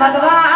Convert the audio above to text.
ભગવાન.